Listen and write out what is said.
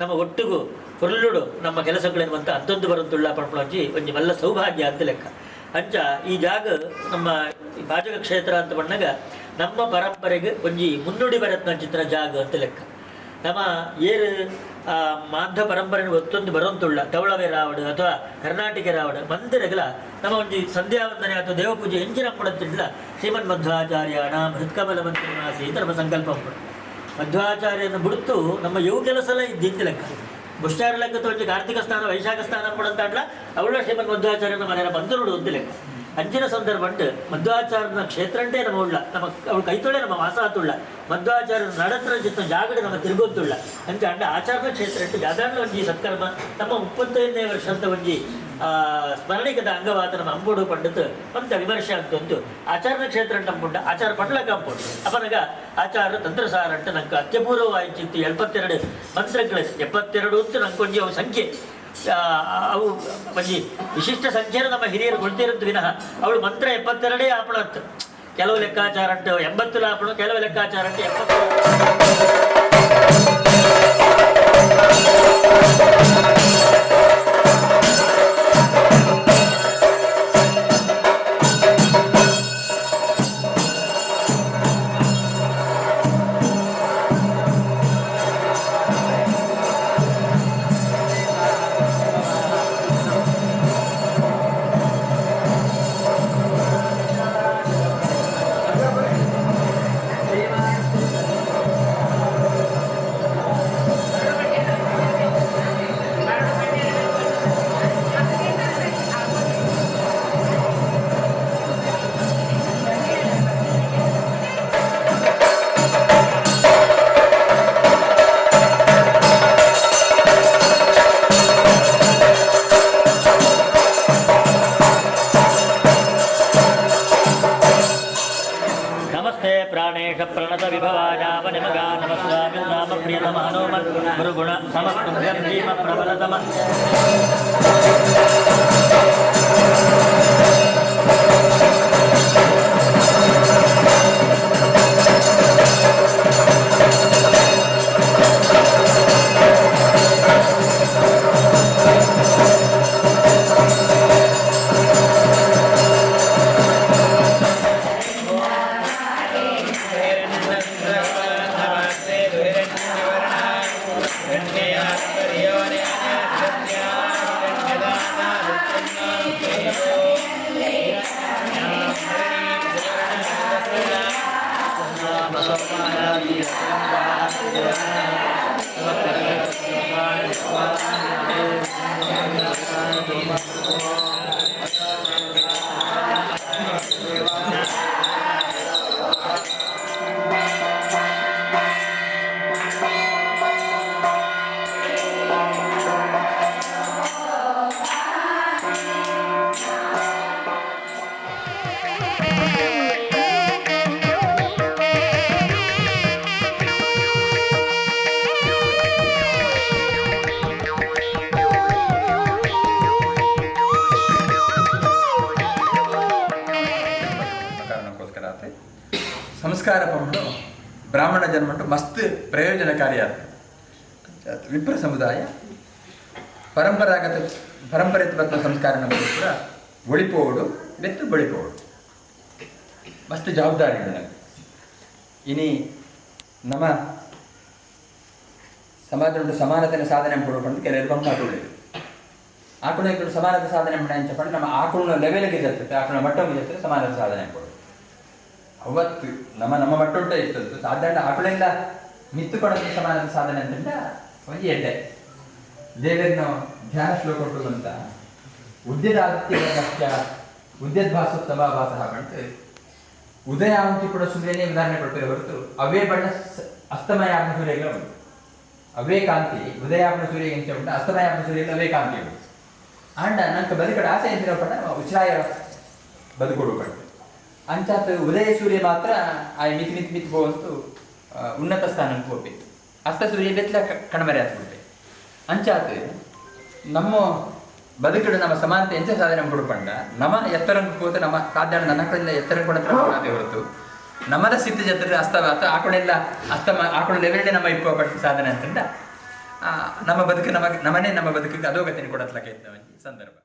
ನಮ್ಮ ಒಟ್ಟಿಗೂ ಫುಲ್ಲುಡು ನಮ್ಮ ಕೆಲಸಗಳೆನ್ನುವಂಥ ಅಂತೊಂದು ಬರಂತುಳ್ಳ ಪಡ್ಪಳಂಜಿ ಒಂಜಿ ಮಲ್ಲ ಸೌಭಾಗ್ಯ ಅಂತ ಲೆಕ್ಕ. ಅಂಚ ಈ ಜಾಗ ನಮ್ಮ ಭಾಜಕ ಕ್ಷೇತ್ರ ಅಂತ ಬಂದಾಗ ನಮ್ಮ ಪರಂಪರೆಗೆ ಒಂಜಿ ಮುನ್ನುಡಿ ಚಿತ್ರ ಜಾಗ ಅಂತ ಲೆಕ್ಕ. ನಮ್ಮ ಏರು, ಆ ಮಾಧ್ಯ ಪರಂಪರೆ ಒತ್ತೊಂದು ಬರೋಂತುಳ್ಳ ತವಳವೆ ರಾವಡು ಅಥವಾ ಕರ್ನಾಟಕ ರಾವಡು ಮಂದಿರಗಳ ನಮ್ಮ ಒಂಜಿ ಸಂಧ್ಯಾವಂದನೆ ಅಥವಾ ದೇವಪೂಜೆ ಎಂಚಿನ ಕೊಡುತ್ತಿಲ್ಲ ಶ್ರೀಮನ್ ಮಧ್ವಾಚಾರ್ಯಾಣ ಹೃತ್ಕಮಲ ಮಂತ್ರಿ ನಮ್ಮ ಸಂಕಲ್ಪ ಮಧ್ವಾಚಾರ್ಯನ ಬಿಡುತ್ತು. ನಮ್ಮ ಯೋಗ ಕೆಲಸ ಎಲ್ಲ ಇದ್ದಿಂತ ಲೆಕ್ಕ? ಬುಷ್ಟಾರ ಲೆಕ್ಕ ತೋರಿಸಿ ಕಾರ್ತಿಕ ಸ್ಥಾನ, ವೈಶಾಖ ಸ್ಥಾನ ಕೊಡಂತಾಡ್ಲ ಅವಳ ಶ್ರೀಮಂತ ಮಧ್ವಾಚಾರ್ಯನ ಮನೆಯ ಬಂದರು ಒಂದು ಲೆಕ್ಕ. ಅಂಚಿನ ಸಂದರ್ಭ ಉಂಟು. ಮಧ್ವಾಚಾರ್ಯನ ಕ್ಷೇತ್ರ ಅಂಟೇ ನಮ್ಮ ಉಳ್ಳ. ನಮ್ಮ ಅವಳು ಕೈತೊಳೆ ನಮ್ಮ ವಾಸಾತುಳ್ಳ. ಮಧ್ವಾಚಾರ್ಯನ ನಡತ್ರ ಚಿತ್ತ ಜಾಗಡೆ ನಮ್ಮ ತಿರುಗೊತ್ತುಳ್ಳ ಅಂತ ಅಂಡ ಆಚಾರ್ಯ ಕ್ಷೇತ್ರ ಇಟ್ಟು ಯಾವ್ದಾದ್ರು ಒಂಜಿ ಸತ್ಕರ್ಮ. ನಮ್ಮ ಮುಪ್ಪತ್ತೈದನೇ ವರ್ಷ ಅಂತ ಒಂಜಿ ನಮ್ಮ ಅಂಬೋಡು ಪಂಡಿತ್ ಅಂತ ವಿಮರ್ಶೆ ಅಂತಂದು ಆಚಾರ ಕ್ಷೇತ್ರ ನಂಬುಂಡ ಆಚಾರ ಪಟ್ಲ ಕಾಂಪುಂಡು. ಅಪನಗ ಆಚಾರ ತಂತ್ರಸಾರ ಅಂತ ನಂಗೆ ಅತ್ಯಪೂರ್ವವಾಯಿತು ಎಪ್ಪತ್ತೆರಡು ಮಂತ್ರಗಳ, ಎಪ್ಪತ್ತೆರಡು ಅಂತ ನಂಗೆ ಅವು ಸಂಖ್ಯೆ. ಅವು ಮಂಜಿ ವಿಶಿಷ್ಟ ಸಂಖ್ಯೆನ ನಮ್ಮ ಹಿರಿಯರು ಕೊಡ್ತಿರೋದು ವಿನಃ ಅವಳು ಮಂತ್ರ ಎಪ್ಪತ್ತೆರಡೇ ಆಪಣತ್ತು ಕೆಲವು ಲೆಕ್ಕಾಚಾರ ಅಂತ ಎಂಬತ್ತು ಲಾಪಣ ಕೆಲವು ಲೆಕ್ಕಾಚಾರ ಅಂತ ಎಪ್ಪತ್ತು నమస్తే ప్రాణేశ ప్రణత విభవాజావనిమగా నమస్వామి నామ ప్రియ నమ హనుమన్ గురుగుణ సమస్తం ప్రబలతమ Thank you. ಸಂಸ್ಕಾರ ಪಂಡು ಬ್ರಾಹ್ಮಣ ಜನ್ಮಂಟು ಮಸ್ತ್ ಪ್ರಯೋಜನಕಾರಿಯಾದ. ವಿಪ್ರ ಸಮುದಾಯ. ಪರಂಪರಾಗತ ಪರಂಪರೆ ಬರ್ತವ ಸಂಸ್ಕಾರ ನಮಗೆ ಕೂಡ ಒಳಿಪೋಡು, ಬೆತ್ತು ಬಳಿಪೋಡು. ಮಸ್ತ್ ಜವಾಬ್ದಾರಿ ಜವಾಬ್ದಾರಿಗಳು ಇನಿ ನಮ್ಮ ಸಮಾಜ ಸಮಾನತೆಯನ್ನು ಸಾಧನೆ ಪಡ್ಕೊಂಡು ಕೆಲವರು ಬಂದು ಹಾಕೊಳ್ಳೇವೆ ಆಕುಳ ಸಮಾನತೆ ಸಾಧನೆ ಮಾಡಿ ನಮ್ಮ ಆಕುಳ ಲೆವೆಲ್ಗೆ ಜತೆ ಆಕುಳ ಮಟ್ಟಿಗೆ ಜತೆ ಸಮಾನತೆ ಸಾಧನೆ ಕೊಡೋದು ಅವತ್ತು ನಮ್ಮ ನಮ್ಮ ಮಟ್ಟೊಟ್ಟ ಇರ್ತದ್ದು ಸಾಧಾರಣ ಆಕುಳಿಂದ ನಿಂತುಕೊಳ್ಳೋದು ಸಮಾನದ ಸಾಧನೆ ಅಂತಂದ ಒಂದು ಎಡ್ಡೆ ದೇವರನ್ನು ಧ್ಯಾನ ಶ್ಲೋಕ ಕೊಟ್ಟು ಅಂತ ಉದ್ಯದ ಆದಿತ್ಯ ಉದ್ಯದ ಭಾಸ ಸಮಾಭಾಸ ಅಂತ ಉದಯ ಅಂತಿ ಕೂಡ ಸೂರ್ಯನೇ ಉದಾಹರಣೆ ಕೊಡ್ತೇವೆ ಹೊರತು ಅವೇ ಬಣ್ಣ ಅಸ್ತಮಯ ಆಗ ಸೂರ್ಯಗಳ ಉಂಟು. ಅವೇ ಕಾಂತಿ ಉದಯಾಪನ ಸೂರ್ಯ ಎಂಚ ಉಂಟು. ಅಸ್ತಮಯಾಪನ ಸೂರ್ಯ ಅವೇ ಕಾಂತಿ ಉಂಟು. ಅಂಡ ನಂಗೆ ಬದುಕಡೆ ಆಸೆ ಎಂದಿರೋ ಪಡ ಉಚ್ಚಾಯ ಬದುಕೊಡು ಪಡ ಅಂಚಾತ್ ಉದಯ ಸೂರ್ಯ ಮಾತ್ರ ಆ ಮಿತ್ ಮಿತ್ ಮಿತ್ ಹೋಗಂತು ಆ, ಉನ್ನತ ಸ್ಥಾನಕ್ಕೆ ಹೋಗ್ಬೇಕು. ಅಸ್ತ ಸೂರ್ಯ ಬೆತ್ತಲ ಕಣ್ಮರೆ ಆಗ್ಬಿಡ್ಬೇಕು ಅಂಚಾತ್ ನಮ್ಮ ಬದುಕಡು ನಮ್ಮ ಸಮಾನತೆ ಎಂಚ ಸಾಧನೆ ಕೊಡ್ಕೊಂಡ ನಮ್ಮ ಎತ್ತರ ಹೋದ ನಮ್ಮ ಸಾಧ್ಯ ನನ್ನ ಕಡೆಯಿಂದ ಎತ್ತರ ಅದೇ ಹೊರತು ನಮ್ಮದ ಸಿದ್ಧ ಜೊತೆ ಅಸ್ತವ ಅಥವಾ ಆಕಳೆಲ್ಲ ಅಸ್ತಮ ಕಡೆ ಲೆವೆಲ್ಡೆ ನಮ್ಮ ಇಪ್ಪ ಪಟ್ಟ ಸಾಧನೆ ಅಂತಂದ ನಮ್ಮ ಬದುಕು ನಮಗೆ ನಮ್ಮನೇ ನಮ್ಮ ಬದುಕಿಗೆ ಅಧೋಗತಿని ಕೊಡತ್ಲಕ್ಕೆ ಸಂದರ್ಭ.